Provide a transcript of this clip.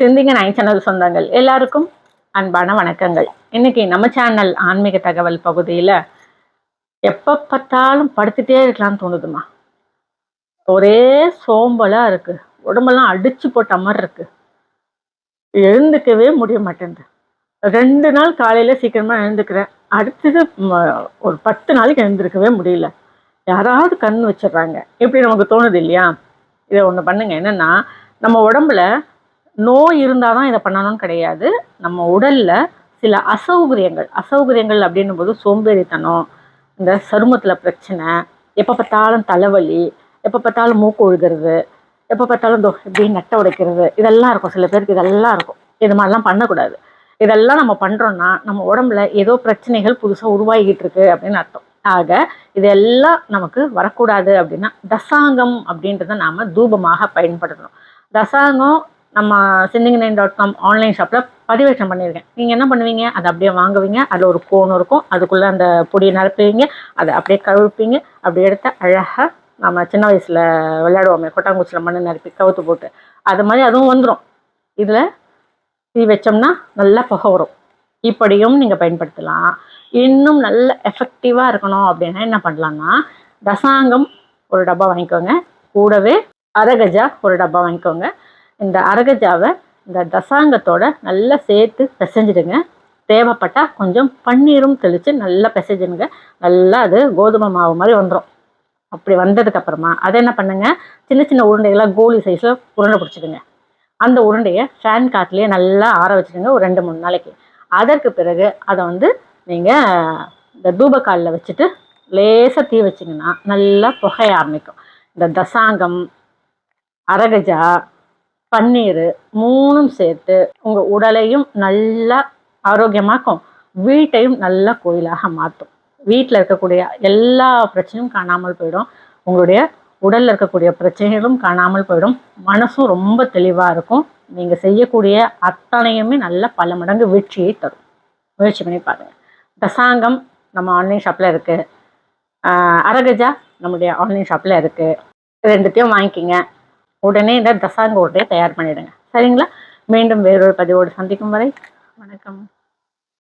சிந்திங்க nine channel சொந்தங்கள். எல்லாருக்கும் அன்பான வணக்கங்கள். இன்னைக்கு நம்ம சேனல் ஆன்மீக தகவல் பகுதியில் எப்போ பார்த்தாலும் படுத்துட்டே இருக்கலாம்னு தோணுதுமா. ஒரே சோம்பலாக இருக்கு. உடம்பெல்லாம் அடிச்சு போட்ட மாதிரி இருக்கு. எழுந்துக்கவே முடிய மாட்டேங்குது ரெண்டு நாள் காலையில் சீக்கிரமாக எழுந்துக்கிறேன். அடுத்தது ஒரு பத்து நாளைக்கு எழுந்திருக்கவே முடியல. யாராவது கண் வச்சிடுறாங்க. இப்படி நமக்கு தோணுது இல்லையா? இதை ஒன்று பண்ணுங்க. என்னன்னா நம்ம உடம்புல நோய் இருந்தால் தான் இதை பண்ணணும்னு கிடையாது. நம்ம உடலில் சில அசௌகரியங்கள் அசௌகரியங்கள் அப்படின்னும் போது சோம்பேறித்தனம் இந்த சருமத்தில் பிரச்சனை எப்போ பார்த்தாலும் தலைவலி எப்போ பார்த்தாலும் மூக்கு ஒழுகிறது எப்போ பார்த்தாலும் தோ இப்படி நட்டை உடைக்கிறது இதெல்லாம் இருக்கும். சில பேருக்கு இதெல்லாம் இருக்கும். இது மாதிரிலாம் பண்ணக்கூடாது. இதெல்லாம் நம்ம பண்ணுறோன்னா நம்ம உடம்புல ஏதோ பிரச்சனைகள் புதுசாக உருவாகிக்கிட்டு இருக்கு அப்படின்னு அர்த்தம். ஆக இதெல்லாம் நமக்கு வரக்கூடாது அப்படின்னா தசாங்கம் அப்படின்றத நாம் தூபமாக பயன்படுத்தணும். தசாங்கம் நம்ம சிந்திங் நைன் டாட் காம் ஆன்லைன் ஷாப்பில் பதிவேற்றம் பண்ணியிருக்கேன். நீங்கள் என்ன பண்ணுவீங்க? அதை அப்படியே வாங்குவீங்க. அதில் ஒரு கோன் இருக்கும். அதுக்குள்ளே அந்த பொடியை நிரப்புவீங்க. அதை அப்படியே கழுவிப்பீங்க. அப்படி எடுத்து அழகாக நம்ம சின்ன வயசில் விளையாடுவோமே கொட்டாங்குச்சியில் மண்ணு நிரப்பி கவுத்து போட்டு. அது மாதிரி அதுவும் வந்துடும் இதில் தீ வச்சோம்னா நல்லா புகை வரும். இப்படியும் நீங்கள் பயன்படுத்தலாம். இன்னும் நல்ல எஃபெக்டிவாக இருக்கணும் அப்படின்னா என்ன பண்ணலாம்னா தசாங்கம் ஒரு டப்பா வாங்கிக்கோங்க. கூடவே அரகஜா ஒரு டப்பா வாங்கிக்கோங்க. இந்த அரகஜாவை இந்த தசாங்கத்தோட நல்லா சேர்த்து பிசைஞ்சிடுங்க. தேவைப்பட்டால் கொஞ்சம் பன்னீரும் தெளித்து நல்லா பிசைஞ்சிடுங்க. நல்லா அது கோதுமை மாவு மாதிரி வந்துடும் அப்படி வந்ததுக்கப்புறமா அதை என்ன பண்ணுங்க? சின்ன சின்ன உருண்டைகளாக கோலி சைஸில் உருண்டை பிடிச்சிடுங்க. அந்த உருண்டையை ஃபேன் காற்றுலேயே நல்லா ஆற வச்சுடுங்க ஒரு ரெண்டு மூணு நாளைக்கு. அதற்கு பிறகு அதை வந்து நீங்கள் இந்த தூபக்காலில் வச்சுட்டு லேசாக தீ வச்சிங்கன்னா நல்லா புகைய ஆரம்பிக்கும். இந்த தசாங்கம் அரகஜா பன்னீர் மூணும் சேர்த்து உங்கள் உடலையும் நல்லா ஆரோக்கியமாக்கும். வீட்டையும் நல்ல கோயிலாக மாற்றும். வீட்டில் இருக்கக்கூடிய எல்லா பிரச்சனையும் காணாமல் போயிடும். உங்களுடைய உடலில் இருக்கக்கூடிய பிரச்சனைகளும் காணாமல் போயிடும். மனசும் ரொம்ப தெளிவாக இருக்கும். நீங்கள் செய்யக்கூடிய அத்தனையுமே நல்ல பல மடங்கு வெற்றியை தரும். முயற்சி பண்ணி பாருங்கள் தசாங்கம் நம்ம ஆன்லைன் ஷாப்பில் இருக்குது அரகஜா நம்முடைய ஆன்லைன் ஷாப்பில் இருக்குது ரெண்டுத்தையும் வாங்கிக்கிங்க. உடனே இந்த தசாங்க ஓட்டையை தயார் பண்ணிடுங்க. சரிங்களா? மீண்டும் வேறொரு பதிவோடு சந்திக்கும் வரை வணக்கம்.